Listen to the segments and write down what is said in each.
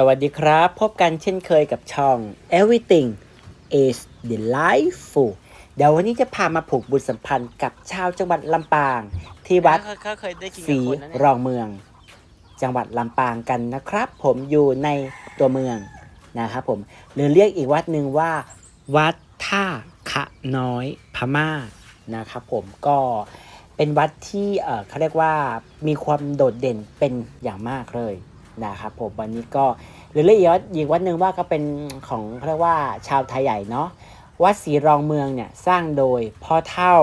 สวัสดีครับ พบกันเช่นเคยกับช่อง Everything is delightful เดี๋ยววันนี้จะพามาผูกบุญสัมพันธ์กับชาวจังหวัดลำปาง ที่วัดเขาเคยได้กินศรีกับคนนั้นรเนี่ยองเมือง จังหวัดลำปางกันนะครับ ผมอยู่ในตัวเมืองนะครับผมหรือเรียกอีกวัดหนึ่งว่า วัดท่าขะน้อยพม่านะครับผมก็เป็นวัดที่เอ่อเขาเรียกว่ามีความโดดเด่นเป็นอย่างมากเลย นะครับผมวันนี้ก็หรือเรียกอีกวัดอีกวัดหนึ่งว่าก็เป็นของเรียกว่าชาวไทยใหญ่เนาะวัดศรีรองเมืองเนี่ยสร้างโดยพ่อเท่า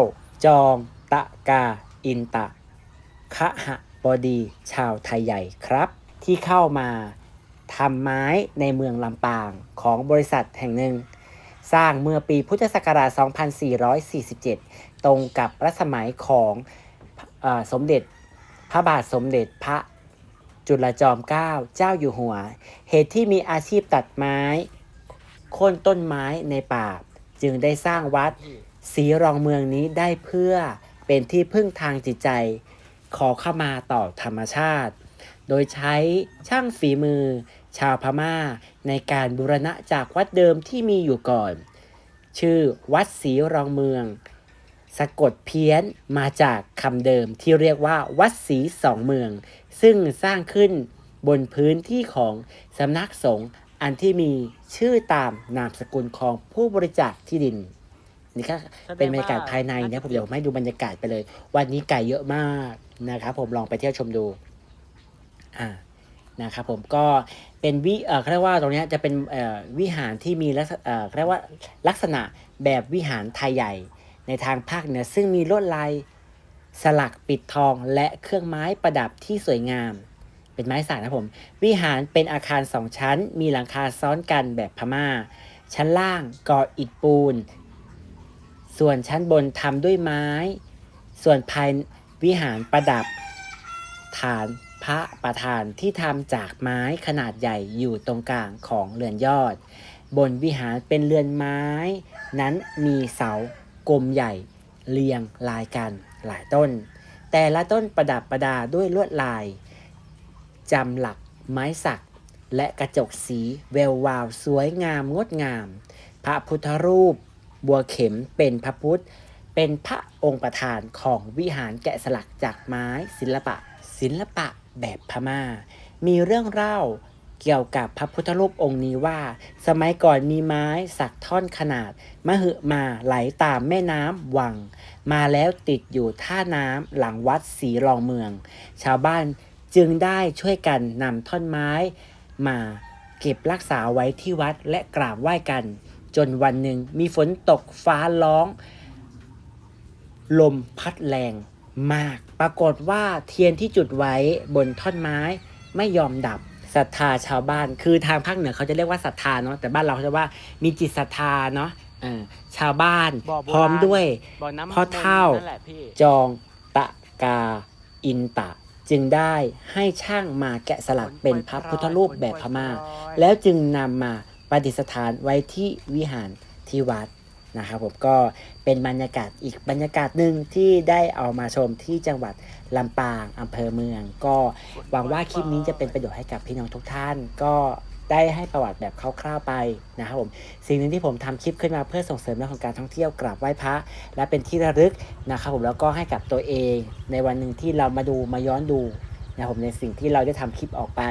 จองตะกาอินตะคหะบดีชาวไทยใหญ่ครับ ที่เข้ามาทำไม้ในเมืองลำปางของบริษัทแห่งหนึ่ง สร้างเมื่อปีพุทธศักราช 2447 ตรงกับรัชสมัยของอสมเด็จพระบาทสมเด็จพระ จุลจอมเกล้าเจ้าอยู่หัว เหตุที่มีอาชีพตัดไม้โค่นต้นไม้ในป่า จึงได้สร้างวัดศรีรองเมืองนี้ได้เพื่อเป็นที่พึ่งทางจิตใจ ขอเข้ามาต่อธรรมชาติ โดยใช้ช่างฝีมือ ชาวพม่าในการบูรณะจากวัดเดิมที่มีอยู่ก่อน ชื่อวัดศรีรองเมือง สะกดเพี้ยนมาจากคำเดิมที่เรียกว่า วัดศรีสองเมือง ซึ่งสร้างขึ้นบนพื้นที่ของสำนักสงฆ์อันที่มีชื่อตามนามสกุลของผู้บริจาคที่ดิน นี่ก็เป็นบรรยากาศภายในนะผมเดี๋ยวผมให้ดูบรรยากาศไปเลย วันนี้ไก่เยอะมากนะครับผมลองไปเที่ยวชมดูอ่านะครับผมก็เป็นวิเอ่อเขาเรียกว่าตรงเนี้ยจะเป็นเอ่อวิหารที่มีลักษณะเอ่อเขาเรียกว่าลักษณะแบบวิหารไทยใหญ่ในทางภาคเหนือซึ่งมีลวดลาย สลักปิดทองและเครื่องไม้ประดับที่สวยงาม เป็นไม้สักนะผม วิหารเป็นอาคารสองชั้น มีหลังคาซ้อนกันแบบพม่า ชั้นล่างก่ออิฐปูน ส่วนชั้นบนทำด้วยไม้ ส่วนภายวิหารประดับ ฐานพระประธานที่ทำจากไม้ขนาดใหญ่อยู่ตรงกลางของเรือนยอด บนวิหารเป็นเรือนไม้ นั้นมีเสากลมใหญ่เรียงรายกัน หลายต้น แต่ละต้นประดับประดาด้วยลวดลายจำหลักไม้สัก และกระจกสีแวววาว สวยงามงดงาม พระพุทธรูป บัวเข็มเป็นพระพุทธ เป็นพระองค์ประธานของวิหารแกะสลักจากไม้ศิลปะ ศิลปะแบบพม่า มีเรื่องเล่า เกี่ยวกับพระพุทธรูปองค์นี้ว่า สมัยก่อนมีไม้สักท่อนขนาด มหึมาไหลตามแม่น้ำวัง มาแล้วติดอยู่ท่าน้ำหลังวัดศรีรองเมือง ชาวบ้านจึงได้ช่วยกันนำท่อนไม้ มาเก็บรักษาไว้ที่วัดและกราบไหว้กัน จนวันหนึ่งมีฝนตกฟ้าร้อง ลมพัดแรงมาก ปรากฏว่าเทียนที่จุดไว้บนท่อนไม้ไม่ยอมดับ ศรัทธาชาวบ้าน คือทางภาคเหนือเขาจะเรียกว่าศรัทธาเนาะแต่บ้านเราเขาจะว่ามีจิตศรัทธาเนาะเออชาวบ้านบ่อโบราณพร้อมด้วยบ่อน้ำพ่อเท่านั่นแหละพี่ จองตะกาอินตะ จึงได้ให้ช่างมาแกะสลักเป็นพระพุทธรูปแบบพม่า แล้วจึงนำมาประดิษฐานไว้ที่วิหารที่วัด นะครับผมก็เป็นบรรยากาศอีกบรรยากาศหนึ่งที่ได้เอามาชมที่จังหวัดลำปางอำเภอเมือง ก็หวังว่าคลิปนี้จะเป็นประโยชน์ให้กับพี่น้องทุกท่าน ก็ได้ให้ประวัติแบบคร่าวๆไปนะครับผมสิ่งหนึ่งที่ผมทำคลิปขึ้นมาเพื่อส่งเสริมเรื่องของการท่องเที่ยวกราบไหว้พระ และเป็นที่ระลึกนะครับผมแล้วก็ให้กับตัวเอง ในวันหนึ่งที่เรามาดูมาย้อนดู นะครับผมในสิ่งที่เราได้ทำคลิปออกไป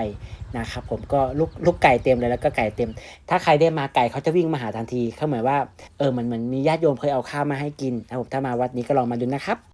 นะครับผมก็ลูกลูกไก่เต็มเลยแล้วก็ไก่เต็ม ถ้าใครได้มาไก่เขาจะวิ่งมาหาทันทีเขาเหมือนว่าเออมันเหมือนมีญาติโยมเคยเอาข้าวมาให้กินนะครับผมถ้ามาวัดนี้ก็ลองมาดูนะครับ